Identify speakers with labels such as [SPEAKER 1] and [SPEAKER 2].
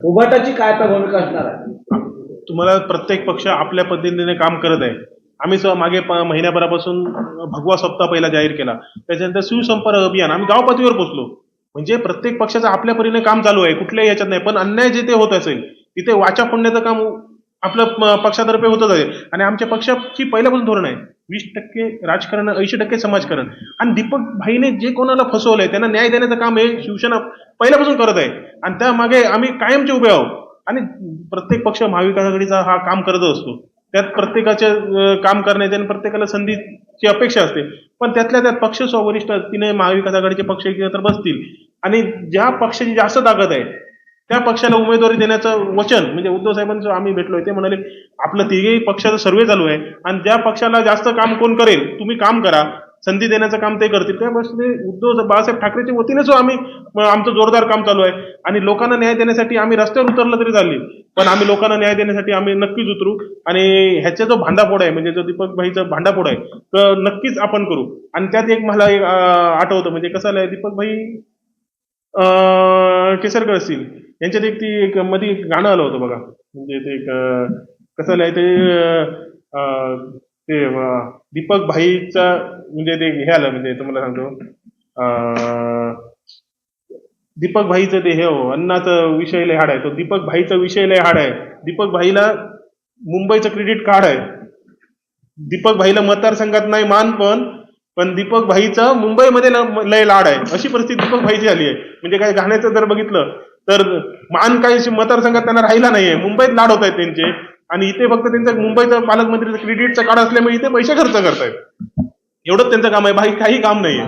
[SPEAKER 1] उभाटाची काय आता भूमिका असणार आहे.
[SPEAKER 2] तुम्हाला प्रत्येक पक्ष आपल्या पद्धतीने काम करत आहे. आम्ही मागे महिन्याभरापासून भगवा सप्ताह पहिला जाहीर केला. त्याच्यानंतर शिवसंपर्क अभियान. आम्ही गाव पातळीवर पोहोचलो म्हणजे प्रत्येक पक्षाचं आपल्या परीने काम चालू आहे. कुठल्याही याच्यात नाही. पण अन्याय जिथे होत असेल तिथे वाचा फोडण्याचं काम आपलं पक्षातर्फे होतच आहे. आणि आमच्या पक्षाची पहिल्यापासून धोरण आहे. वीस टक्के राजकारण ऐंशी टक्के समाजकारण. आणि दीपक भाईने जे कोणाला फसवलंय त्यांना न्याय देण्याचं काम हे शिवसेना पहिल्यापासून करत आहे. आणि त्यामागे आम्ही कायमचे उभे आहोत. आणि प्रत्येक पक्ष महाविकास आघाडीचा हा काम करत असतो. त्यात प्रत्येकाचे काम करण्याची आणि प्रत्येकाला संधीची अपेक्षा असते. पण त्यातल्या त्यात पक्ष स्वरिष्ठ तिने महाविकास आघाडीचे पक्ष एकत्र बसतील. आणि ज्या पक्षाची जास्त ताकद आहे त्या पक्षाला उमेदवारी देण्याचं वचन म्हणजे उद्धव साहेबांचं आम्ही भेटलोय ते म्हणाले आपलं तिघेही पक्षाचं सर्वे चालू आहे. आणि ज्या पक्षाला जास्त काम कोण करेल तुम्ही काम करा. संधी देण्याचं काम ते करतील. त्या गोष्टी उद्धव बाळासाहेब ठाकरेच्या वतीनेच आम्ही आमचं जोरदार काम चालू आहे. आणि लोकांना न्याय देण्यासाठी आम्ही रस्त्यावर उतरलं तरी चालली. पण आम्ही लोकांना न्याय देण्यासाठी आम्ही नक्कीच उतरू. आणि ह्याचा जो भांडाफोड आहे म्हणजे जो दीपक भाईचा भांडाफोड आहे तर नक्कीच आपण करू. आणि त्यात एक मला एक आठवतं. म्हणजे कसं आहे दीपक भाई केसरकर असतील. यांच्यात एक ती एक मध्ये एक गाणं आलं होतं बघा. म्हणजे ते एक कसं आहे ते ते दीपक भाईचा म्हणजे ते हे आलं म्हणजे तुम्हाला सांगतो. दीपक भाईचं ते हे हो अन्नाचं विषय लय हाड आहे. तो दीपक भाईचा विषय लय हाड आहे. दीपक भाईला मुंबईचं क्रेडिट कार्ड आहे. दीपक भाईला मतदारसंघात नाही मान पण पण दीपक भाईचं मुंबईमध्ये लय लाड आहे. अशी परिस्थिती दीपक भाईची आली आहे. म्हणजे काय गाण्याचं जर बघितलं तर मान काही अशी मतदारसंघात त्यांना राहिला नाहीये. मुंबईत लाड होत आहेत त्यांचे. आणि इथे फक्त त्यांचं मुंबईचं पालकमंत्रीचं क्रेडिटचं कार्ड असल्यामुळे इथे पैसे खर्च करतायत. एवढंच त्यांचं काम आहे. बाकी काही काम नाहीये.